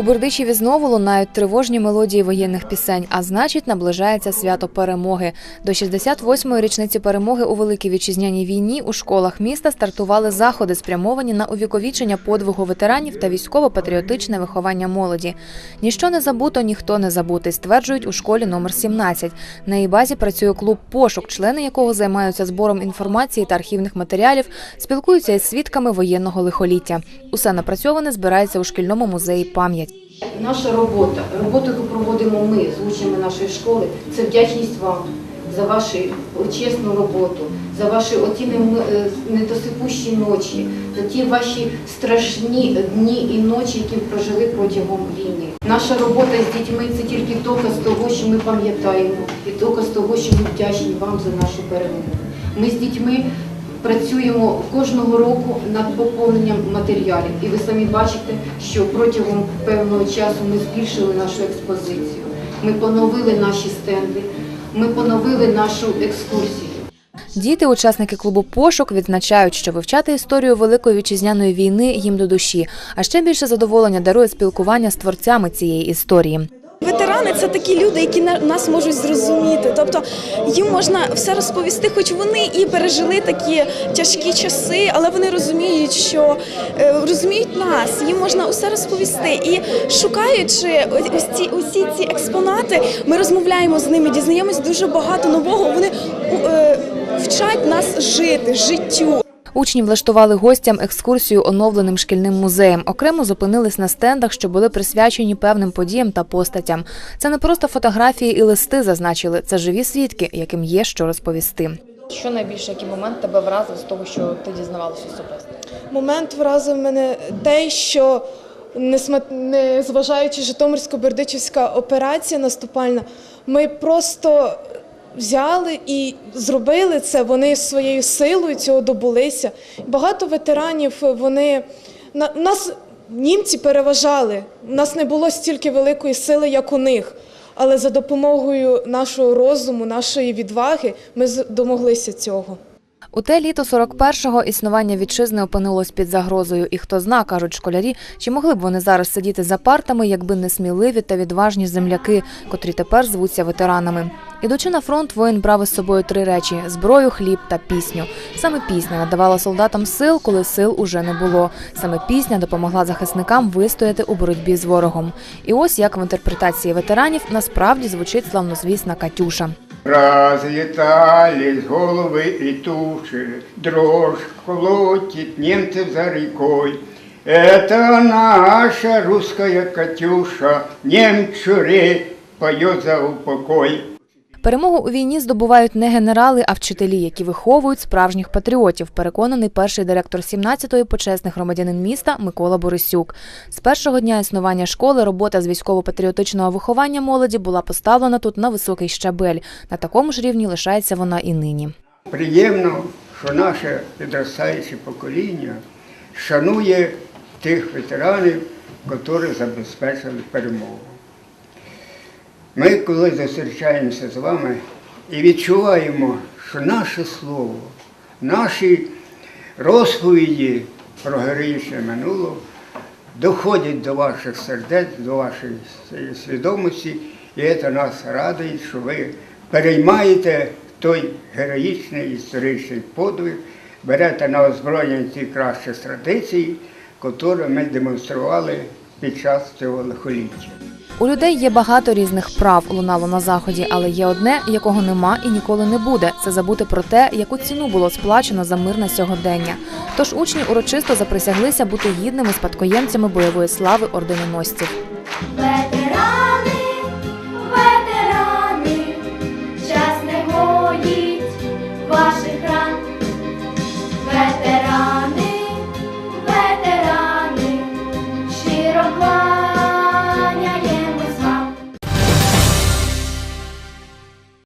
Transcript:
У Бердичеві знову лунають тривожні мелодії воєнних пісень, а значить, наближається свято перемоги. До 68-ї річниці перемоги у Великій вітчизняній війні у школах міста стартували заходи, спрямовані на увіковічення подвигу ветеранів та військово-патріотичне виховання молоді. Ніщо не забуто, ніхто не забутий, стверджують у школі номер 17. На її базі працює клуб пошук, члени якого займаються збором інформації та архівних матеріалів, спілкуються із свідками воєнного лихоліття. Усе напрацьоване збирається у шкільному музеї пам'ять. Наша робота, роботу, яку проводимо ми з учнями нашої школи, це вдячність вам за вашу чесну роботу, за ваші оті е, недосипущі ночі, за ті ваші страшні дні і ночі, які прожили протягом війни. Наша робота з дітьми це тільки доказ того, що ми пам'ятаємо, і доказ того, що ми вдячні вам за нашу перемогу. Ми з дітьми працюємо кожного року над поповненням матеріалів. І ви самі бачите, що протягом певного часу ми збільшили нашу експозицію. Ми поновили наші стенди, ми поновили нашу екскурсію. Діти, учасники клубу пошук, відзначають, що вивчати історію Великої вітчизняної війни їм до душі, а ще більше задоволення дарує спілкування з творцями цієї історії. Ветерани це такі люди, які нас можуть зрозуміти. Тобто їм можна все розповісти, хоч вони і пережили такі тяжкі часи, але вони розуміють, що е, розуміють нас, їм можна усе розповісти. І шукаючи ці усі ці експонати, ми розмовляємо з ними, дізнаємось дуже багато нового. Вони е, вчать нас жити, життю. Учні влаштували гостям екскурсію оновленим шкільним музеєм. Окремо зупинились на стендах, що були присвячені певним подіям та постатям. Це не просто фотографії і листи, зазначили. Це живі свідки, яким є що розповісти. Що найбільше, який момент тебе вразив з того, що ти дізнавалася особисто? Момент вразив мене те, що незважаючи Житомирсько-Бердичівська операція наступальна, ми просто взяли і зробили це. Вони своєю силою цього добулися. Багато ветеранів вони нас німці переважали. У нас не було стільки великої сили, як у них. Але за допомогою нашого розуму, нашої відваги, ми домоглися цього. У те літо 41-го існування вітчизни опинилось під загрозою. І хто зна, кажуть школярі, чи могли б вони зараз сидіти за партами, якби не сміливі та відважні земляки, котрі тепер звуться ветеранами. Ідучи на фронт, воїн брав із собою три речі: зброю, хліб та пісню. Саме пісня надавала солдатам сил, коли сил уже не було. Саме пісня допомогла захисникам вистояти у боротьбі з ворогом. І ось як в інтерпретації ветеранів насправді звучить славнозвісна Катюша. Разлетались головы и туши, дрожь колотит немцев за рекой. Это наша русская Катюша, немчуре поет за упокой. Перемогу у війні здобувають не генерали, а вчителі, які виховують справжніх патріотів. Переконаний перший директор 17-ї почесних громадянин міста Микола Борисюк. З першого дня існування школи робота з військово-патріотичного виховання молоді була поставлена тут на високий щабель. На такому ж рівні лишається вона і нині. Приємно, що наше підростаюче покоління шанує тих ветеранів, які забезпечили перемогу. Ми, коли зустрічаємося з вами і відчуваємо, що наше слово, наші розповіді про героїчне минуле доходять до ваших сердець, до вашої свідомості, і це нас радує, що ви переймаєте той героїчний історичний подвиг, берете на озброєння ті кращі традиції, які ми демонстрували під час цього лихоліття. У людей є багато різних прав, лунало на заході, але є одне, якого нема і ніколи не буде. Це забути про те, яку ціну було сплачено за мирне сьогодення. Тож учні урочисто заприсяглися бути гідними спадкоємцями бойової слави орденоносців.